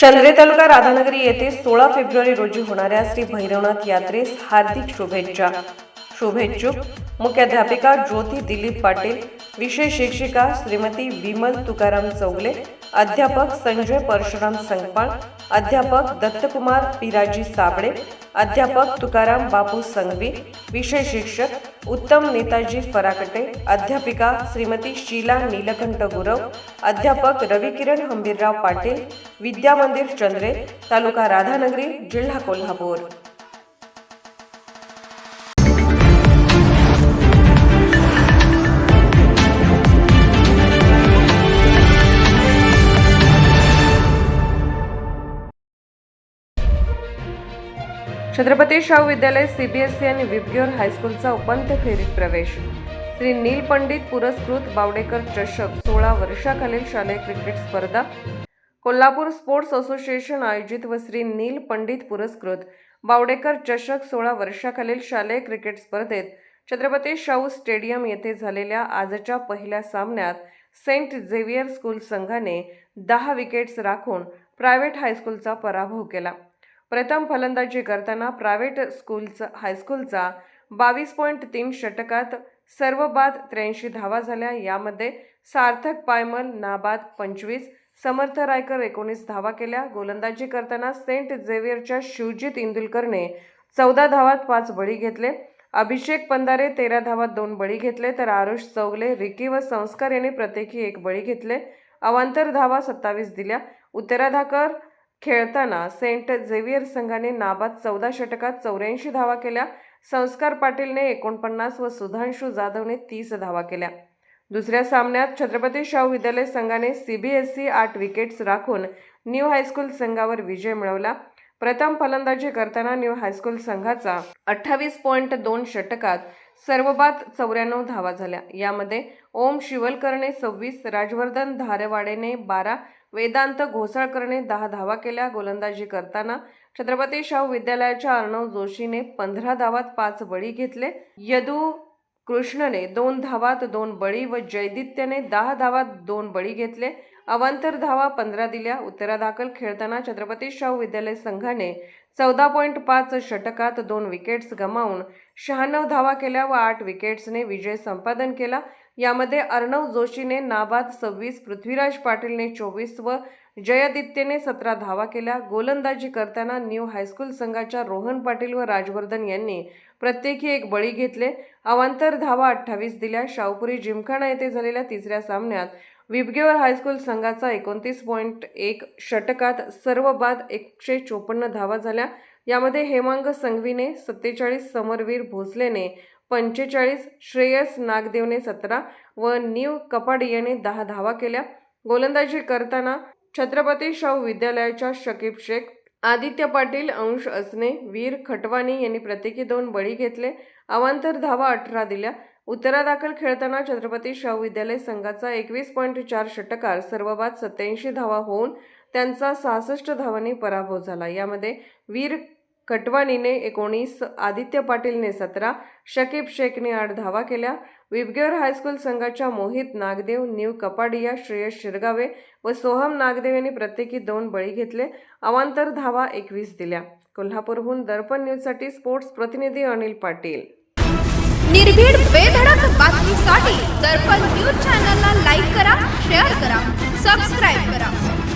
चंद्रे तालुका राधानगरी येथे सोळा फेब्रुवारी रोजी होणाऱ्या श्री भैरवनाथ यात्रेस हार्दिक शुभेच्छा. शुभेच्छुक मुख्याध्यापिका ज्योती दिलीप पाटील विषय शिक्षिका श्रीमती विमल तुकाराम चौगले अध्यापक संजय परशुराम संगपाळ अध्यापक दत्तकुमार पिराजी साबळे अध्यापक तुकाराम बापू संघवी विषय शिक्षक उत्तम नेताजी फराकटे अध्यापिका श्रीमती शीला नीलकंठ गुरव अध्यापक रविकिरण हंबीरराव पाटील विद्या मंदिर चंद्रे तालुका राधानगरी जिल्हा कोल्हापूर. छत्रपती शाहू विद्यालय सीबीएसई आणि विबग्योर हायस्कूलचा उपांत्य फेरीत प्रवेश. श्री नील पंडित पुरस्कृत बावडेकर चषक सोळा वर्षाखालील शालेय क्रिकेट स्पर्धा. कोल्हापूर स्पोर्ट्स असोसिएशन आयोजित व श्री नील पंडित पुरस्कृत बावडेकर चषक सोळा वर्षाखालील शालेय क्रिकेट स्पर्धेत छत्रपती शाहू स्टेडियम येथे झालेल्या आजच्या पहिल्या सामन्यात सेंट झेवियर स्कूल संघाने दहा विकेट्स राखून प्रायव्हेट हायस्कूलचा पराभव केला. प्रथम फलंदाजी करताना प्रायव्हेट स्कूलचा हायस्कूलचा बावीस पॉईंट तीन षटकात सर्व बाद त्र्याऐंशी धावा झाल्या. यामध्ये सार्थक पायमल नाबाद पंचवीस समर्थ रायकर एकोणीस धावा केल्या. गोलंदाजी करताना सेंट झेवियरच्या शिवजीत इंदुलकरने चौदा धावात पाच बळी घेतले. अभिषेक पंधारे तेरा धावात दोन बळी घेतले तर आरुष चौगले रिकी व संस्कार यांनी प्रत्येकी एक बळी घेतले. अवांतर धावा सत्तावीस दिल्या. उत्तराधाकर खेळताना सेंट झेवियर संघाने नाबाद चौदा षटकात चौऱ्याऐंशी धावा केल्या. संस्कार पाटीलने एकोणपन्नास व सुधांशू जाधवने तीस धावा केल्या. दुसऱ्या सामन्यात छत्रपती शाहू विद्यालय संघाने सीबीएसई आठ विकेट्स राखून न्यू हायस्कूल संघावर विजय मिळवला. प्रथम फलंदाजी करताना न्यू हायस्कूल संघाचा अठ्ठावीस पॉईंट दोन षटकात सर्वबाद चौऱ्याण्णव धावा झाल्या. यामध्ये ओम शिवलकरने सव्वीस राजवर्धन धारवाडेने बारा वेदांत घोसाळकरने दहा धावा केल्या. गोलंदाजी करताना छत्रपती शाहू विद्यालयाच्या अर्णव जोशीने पंधरा धावात पाच बळी घेतले. यदू कृष्णने दोन धावात दोन बळी व जयदित्यने दहा धावात दोन बळी घेतले. अवांतर धावा पंधरा दिल्या. उत्तरादाखल खेळताना छत्रपती शाहू विद्यालय संघाने चौदा पॉईंट पाच षटकात दोन विकेट्स गमावून शहाण्णव धावा केल्या व आठ विकेट्सने विजय संपादन केला. यामध्ये अर्णव जोशीने नाबाद सव्वीस पृथ्वीराज पाटीलने चोवीस व जयदित्यने सतरा धावा केल्या. गोलंदाजी करताना न्यू हायस्कूल संघाच्या रोहन पाटील व राजवर्धन यांनी प्रत्येकी एक बळी घेतले. अवांतर धावा अठ्ठावीस दिल्या. शाहपुरी जिमखाना येथे झालेल्या तिसऱ्या सामन्यात विबगेवर हायस्कूल संघाचा एकोणतीस पॉईंट एक षटकात सर्व बाद एकशे चोपन्न धावा झाल्या. यामध्ये हेमांग संघवीने सत्तेचाळीस समरवीर भोसलेने पंचेचाळीस श्रेयस नागदेवने सतरा व न्यू कपाडियाने दहा धावा केल्या. गोलंदाजी करताना छत्रपती शाहू विद्यालयाच्या शकीब शेख आदित्य पाटील अंश असने वीर खटवानी यांनी प्रत्येकी दोन बळी घेतले अवांतर धावा अठरा दिल्या. उत्तरादाखल खेळताना छत्रपती शाहू विद्यालय संघाचा एकवीस पॉईंट चार षटकार सर्वबाद सत्याऐंशी धावा होऊन त्यांचा सहासष्ट धावांनी पराभव झाला. यामध्ये वीर कटवानीने एकोणीस आदित्य पाटीलने सतरा शकीब शेखने आठ धावा केल्या. विबगेअर हायस्कूल संघाच्या मोहित नागदेव न्यू कपाडिया श्रेयस शिरगावे व सोहम नागदेव यांनी प्रत्येकी दोन बळी घेतले. अवांतर धावा एकवीस दिल्या. कोल्हापूरहून दर्पण न्यूजसाठी स्पोर्ट्स प्रतिनिधी अनिल पाटील. निर्भीड बेधडक बातमीसाठी दर्पण न्यूज चॅनलला लाईक करा शेअर करा सबस्क्राईब करा.